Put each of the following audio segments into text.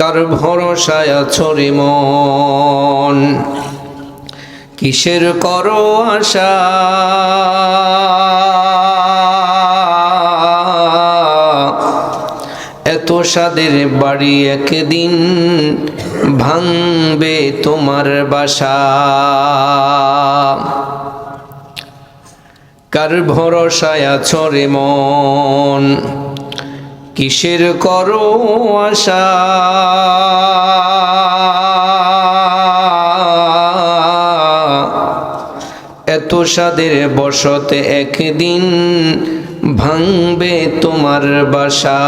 কার ভরসায় ছড়ে মন? কিসের করো আশা? এত সাদের বাড়ি একদিন ভাঙবে তোমার বাসা। কার ভরসায় ছড়ে মন? কিসের করো আশা? এত সাদের বসতে একদিন ভাঙবে তোমার বাসা।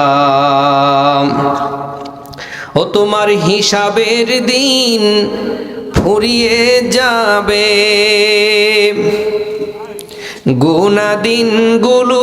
ও তোমার হিসাবের দিন ফুরিয়ে যাবে। গুনা দিনগুলো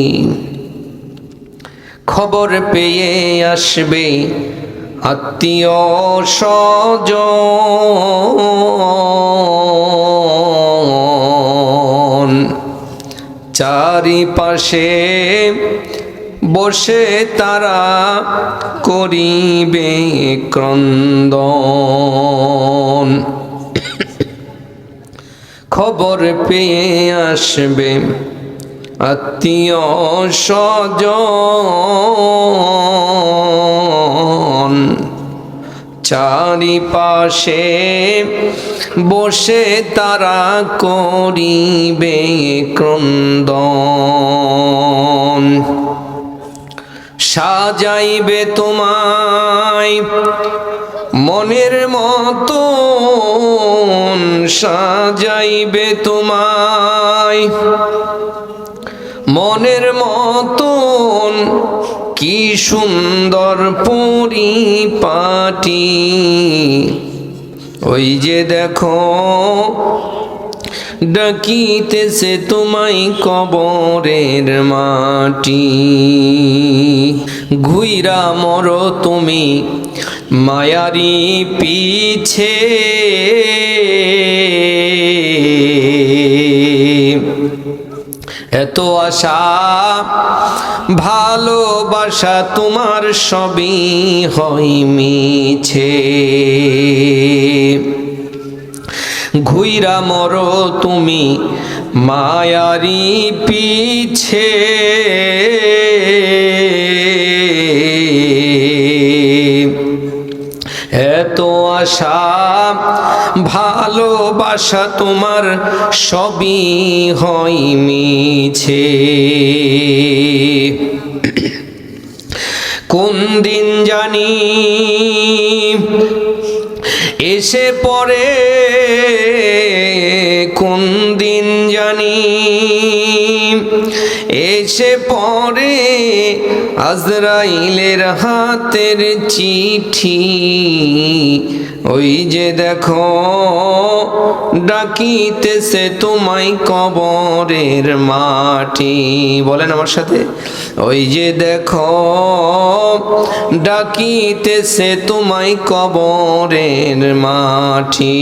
খবর পেয়ে আসবে আত্মীয় স্বজন। চারিপাশে বসে তারা করিবে ক্রন্দন। খবর পেয়ে আসবে আত্মীয় স্বজন চারিপাশে বসে তারা করিবে ক্রন্দন। সাজাইবে তোমায় মনের মতো সাজাইবে তোমায় মনের মতন কি সুন্দর পরিপাটি। ওই যে দেখো, ডাকিতেছে তোমায় কবরের মাটি। ঘুইরা মরো তুমি, মায়ারি পিছে। এত আশা ভালোবাসা তোমার সবই হয় মিছে। ঘুইরা মর তুমি মায়ারি পিছে। এত আশা ভালোবাসা তোমার সবই হয় মিছে। কোন দিন জানি এসে পরে কোন এসে পরে আজরাইলের হাতের চিঠি। ওই যে দেখো, ডাকিতেছে তোমায় কবরের মাটি। বলেন আমার সাথে। ওই যে দেখো, ডাকিতেছে তোমায় কবরের মাটি।